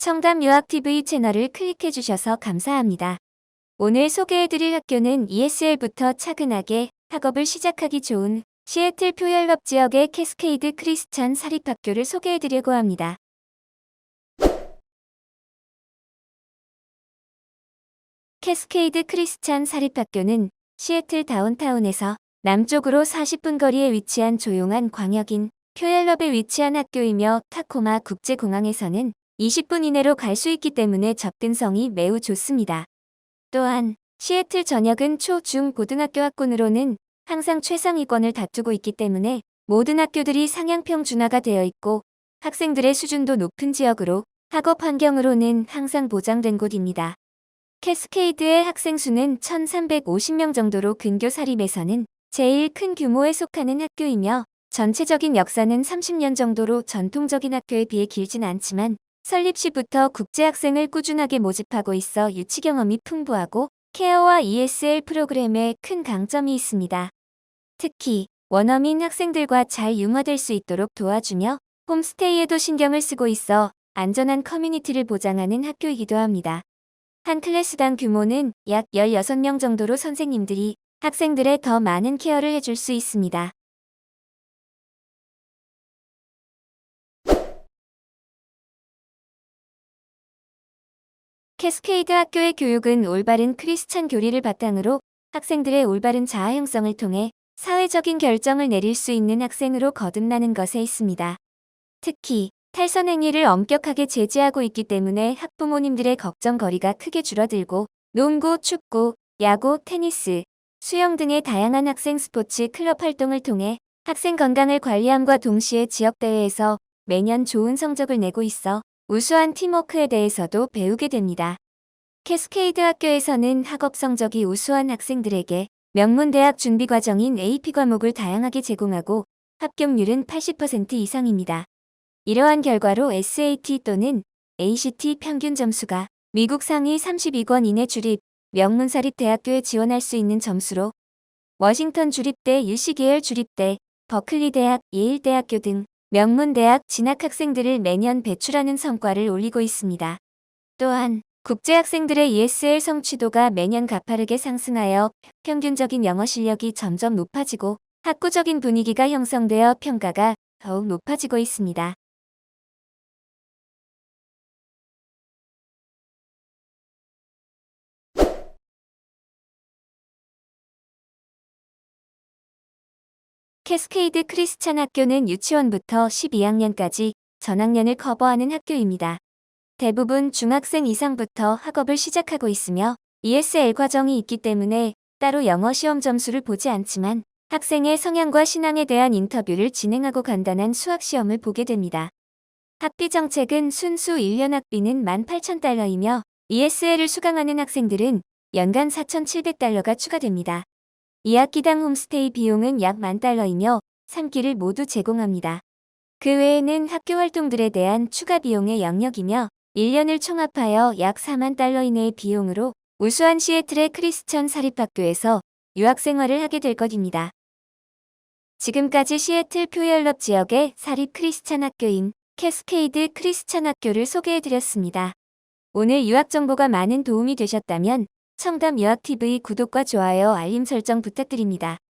청담 유학TV 채널을 클릭해 주셔서 감사합니다. 오늘 소개해드릴 학교는 ESL부터 차근하게 학업을 시작하기 좋은 시애틀 표열럽 지역의 캐스케이드 크리스찬 사립학교를 소개해드리려고 합니다. 캐스케이드 크리스찬 사립학교는 시애틀 다운타운에서 남쪽으로 40분 거리에 위치한 조용한 광역인 표열럽에 위치한 학교이며 타코마 국제공항에서는 20분 이내로 갈 수 있기 때문에 접근성이 매우 좋습니다. 또한 시애틀 전역은 초, 중, 고등학교 학군으로는 항상 최상위권을 다투고 있기 때문에 모든 학교들이 상향평 준화가 되어 있고 학생들의 수준도 높은 지역으로 학업 환경으로는 항상 보장된 곳입니다. 캐스케이드의 학생 수는 1350명 정도로 근교 사립에서는 제일 큰 규모에 속하는 학교이며 전체적인 역사는 30년 정도로 전통적인 학교에 비해 길진 않지만 설립 시부터 국제학생을 꾸준하게 모집하고 있어 유치 경험이 풍부하고 케어와 ESL 프로그램에 큰 강점이 있습니다. 특히 원어민 학생들과 잘 융화될 수 있도록 도와주며 홈스테이에도 신경을 쓰고 있어 안전한 커뮤니티를 보장하는 학교이기도 합니다. 한 클래스당 규모는 약 16명 정도로 선생님들이 학생들의 더 많은 케어를 해줄 수 있습니다. 캐스케이드 학교의 교육은 올바른 크리스찬 교리를 바탕으로 학생들의 올바른 자아 형성을 통해 사회적인 결정을 내릴 수 있는 학생으로 거듭나는 것에 있습니다. 특히 탈선 행위를 엄격하게 제지하고 있기 때문에 학부모님들의 걱정거리가 크게 줄어들고 농구, 축구, 야구, 테니스, 수영 등의 다양한 학생 스포츠 클럽 활동을 통해 학생 건강을 관리함과 동시에 지역대회에서 매년 좋은 성적을 내고 있어 우수한 팀워크에 대해서도 배우게 됩니다. 캐스케이드 학교에서는 학업 성적이 우수한 학생들에게 명문대학 준비 과정인 AP 과목을 다양하게 제공하고 합격률은 80% 이상입니다. 이러한 결과로 SAT 또는 ACT 평균 점수가 미국 상위 32권 이내 주립, 명문 사립 대학교에 지원할 수 있는 점수로 워싱턴 주립대, 일시계열 주립대, 버클리 대학, 예일 대학교 등 명문대학 진학 학생들을 매년 배출하는 성과를 올리고 있습니다. 또한 국제학생들의 ESL 성취도가 매년 가파르게 상승하여 평균적인 영어 실력이 점점 높아지고 학구적인 분위기가 형성되어 평가가 더욱 높아지고 있습니다. 캐스케이드 크리스찬 학교는 유치원부터 12학년까지 전학년을 커버하는 학교입니다. 대부분 중학생 이상부터 학업을 시작하고 있으며 ESL 과정이 있기 때문에 따로 영어 시험 점수를 보지 않지만 학생의 성향과 신앙에 대한 인터뷰를 진행하고 간단한 수학 시험을 보게 됩니다. 학비 정책은 순수 1년 학비는 18,000달러이며 ESL을 수강하는 학생들은 연간 4,700달러가 추가됩니다. 2학기당 홈스테이 비용은 약 만 달러이며 3기를 모두 제공합니다. 그 외에는 학교 활동들에 대한 추가 비용의 영역이며 1년을 총합하여 약 4만 달러 이내의 비용으로 우수한 시애틀의 크리스천 사립학교에서 유학생활을 하게 될 것입니다. 지금까지 시애틀 표열럽 지역의 사립 크리스찬 학교인 캐스케이드 크리스찬 학교를 소개해드렸습니다. 오늘 유학 정보가 많은 도움이 되셨다면 청담 유학TV 구독과 좋아요 알림 설정 부탁드립니다.